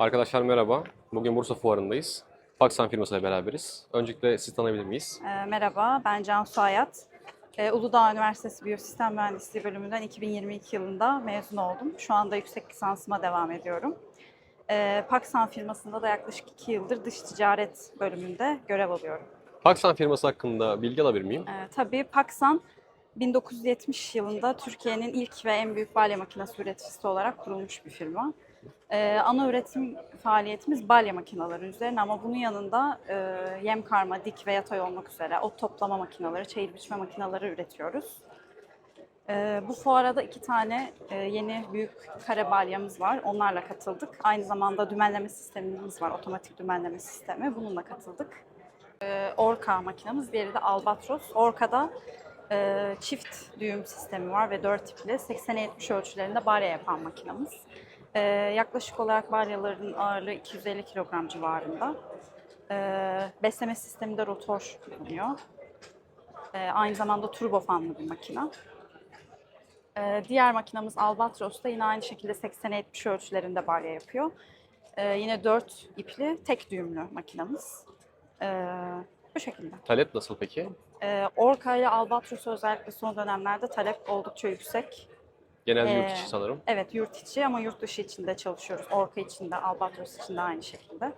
Arkadaşlar merhaba. Bugün Bursa Fuarı'ndayız. Paksan firmasıyla beraberiz. Öncelikle sizi tanıyabilir miyiz? E, Merhaba, ben Cansu Hayat. E, Uludağ Üniversitesi Biyosistem Mühendisliği bölümünden 2022 yılında mezun oldum. Şu anda yüksek lisansıma devam ediyorum. E, Paksan firmasında da yaklaşık 2 yıldır dış ticaret bölümünde görev alıyorum. Paksan firması hakkında bilgi alabilir miyim? E, tabii Paksan 1970 yılında Türkiye'nin ilk ve en büyük balya makinesi üreticisi olarak kurulmuş bir firma. Ee, ana üretim faaliyetimiz balya makineleri üzerine ama bunun yanında e, yem karma, dik ve yatay olmak üzere ot toplama makineleri, çayır biçme makineleri üretiyoruz. Ee, bu fuara da iki tane e, yeni büyük kare balyamız var. Onlarla katıldık. Aynı zamanda dümenleme sistemimiz var, otomatik dümenleme sistemi. Bununla katıldık. Ee, Orca makinamız, diğeri de Albatros. Orca'da e, çift düğüm sistemi var ve 4 tipli 80'e 70 ölçülerinde balya yapan makinamız. Ee, yaklaşık olarak balyaların ağırlığı 250 kilogram civarında. Ee, besleme sisteminde rotor bulunuyor. Ee, aynı zamanda turbo fanlı bir makina. Ee, diğer makinamız Albatros da yine aynı şekilde 80'e 70 ölçülerinde balya yapıyor. Ee, yine 4 ipli tek düğümlü makinamız. Ee, bu şekilde. Talep nasıl peki? Ee, Orca ile Albatros özellikle son dönemlerde talep oldukça yüksek. Genelde yurt Ee, içi sanırım. Evet yurt içi ama yurt dışı için de çalışıyoruz. Orca için de, Albatros için de aynı şekilde.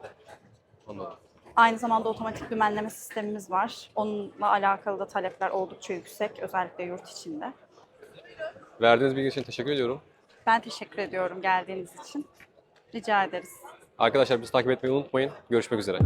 Anladım. Aynı zamanda otomatik dümenleme sistemimiz var. Onunla alakalı da talepler oldukça yüksek, özellikle yurt içinde. Verdiğiniz bilgi için teşekkür ediyorum. Ben teşekkür ediyorum geldiğiniz için. Rica ederiz. Arkadaşlar bizi takip etmeyi unutmayın. Görüşmek üzere.